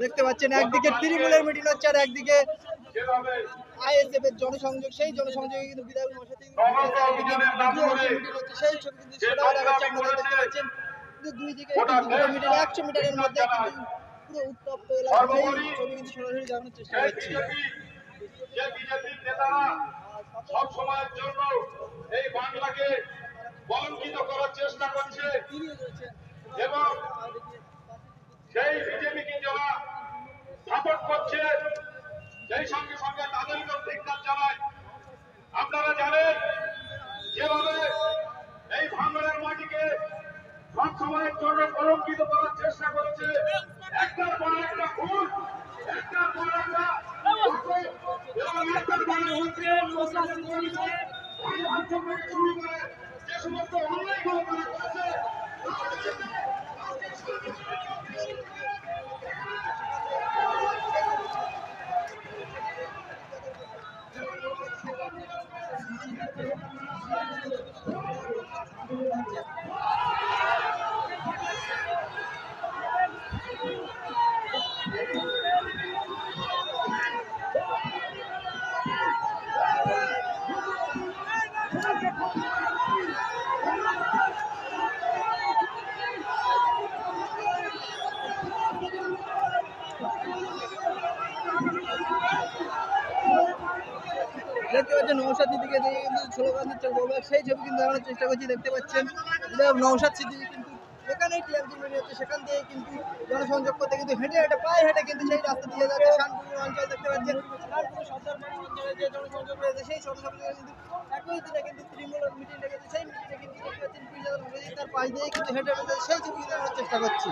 দেখতে পাচ্ছেন একদিকে তৃণমূলের মিটিং হচ্ছে আর একদিকে আইএসএফ এর জনসংযোগ সেই জনসংযোগে কিন্তু বিধায়ক মহাশয় সমগ্র অভিযানের নাম করে মিটিং হচ্ছে সেই ছবি কিন্তু সেটাও দেখাচ্ছে আপনারা দেখতে পাচ্ছেন দুই দিকে মিটার একশো মিটারের মধ্যে কিন্তু পুরো উত্তপ্ত এলাকা সেই ছবি কিন্তু সরাসরি দেখানোর চেষ্টা করছি। সব সময়ের জন্য এই বাংলাকে কলঙ্কিত করার চেষ্টা করছে এবং সেই বিজেপিকে যারা সাপোর্ট করছে সেই সঙ্গে সঙ্গে তাদেরকেও ধিক্কার জানায় আপনারা জানেন যেভাবে এই ভাঙড়ের মাটিকে সব সময়ের জন্য কলঙ্কিত করার চেষ্টা করছে একটার পর একটা ভুল একটার পর একটা এবং একটার পর একটা শুরু করে যে সমস্ত দেখতে পাচ্ছেন নৌসাদ সিদ্দিকে দিয়ে কিন্তু স্লোগান দিচ্ছে বলবে সেই ছবি কিন্তু দেখানোর চেষ্টা করছি দেখতে পাচ্ছেন। নৌসাদ সিদ্দিকি কিন্তু যেখানেই টিএমসি মিটিং হচ্ছে সেখান দিয়ে কিন্তু জনসংযোগ করতে কিন্তু হেঁটে হেঁটে, পায়ে হেঁটে কিন্তু সেই রাস্তা দিয়ে যাচ্ছে শানপুর অঞ্চল, দেখতে পাচ্ছেন। শানপুর সর্দারপাড়ি অঞ্চলে রয়েছে, সেই জনসংযোগে কিন্তু একই দিনে কিন্তু তৃণমূলের মিটিং ডেকেছে, সেই মিটিংয়ে কিন্তু দেখতে পাচ্ছেন তার পাশ দিয়ে কিন্তু হেঁটে হেঁটে সেই ছবি দেখানোর চেষ্টা করছি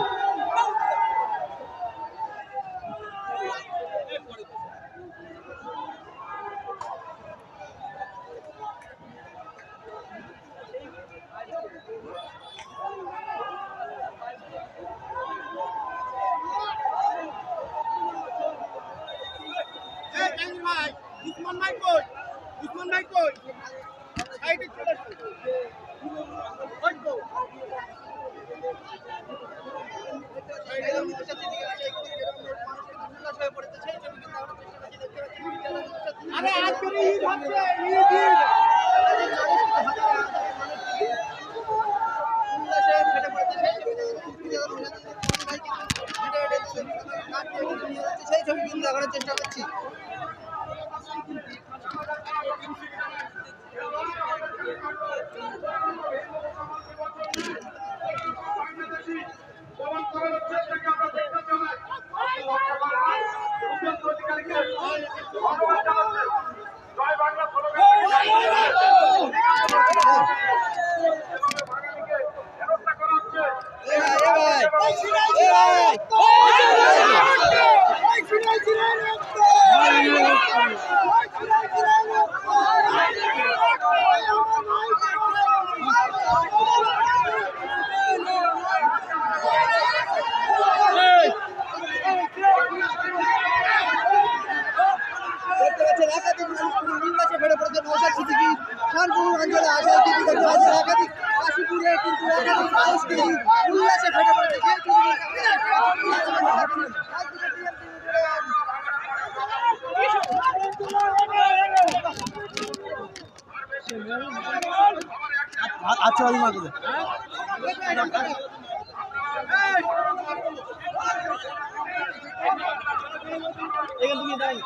ভাই উসমান ভাই কই উসমান ভাই কই? সাইডে চলে। আরে আজকে ঈদ হচ্ছে ঈদ। ঈদ সেই ছবি কিন্তু দেখানোর চেষ্টা করছি প্রমাণ করার চেষ্টাকে আমরা দেখতে চাই উপেন্দ্র অধিকারীকে ধন্যবাদ জানাচ্ছি জয় বাংলা বাঙালিকে হেনস্থা করা হচ্ছে এ ভাই, এ ভাই, এ ভাই। দেখতে পাচ্ছেন একাধিক মানুষ পুরো উল্লাসে ভরে পড়েছে নৌসাদ অঞ্চলে আসায় কিন্তু দেখতে একাধিক কাশীপুরে কিন্তু একাধিক মানুষ কিন্তু উল্লাসে ভরে পড়েছে। আচ্ছা মাগুলো এখান থেকে দাঁড়িয়ে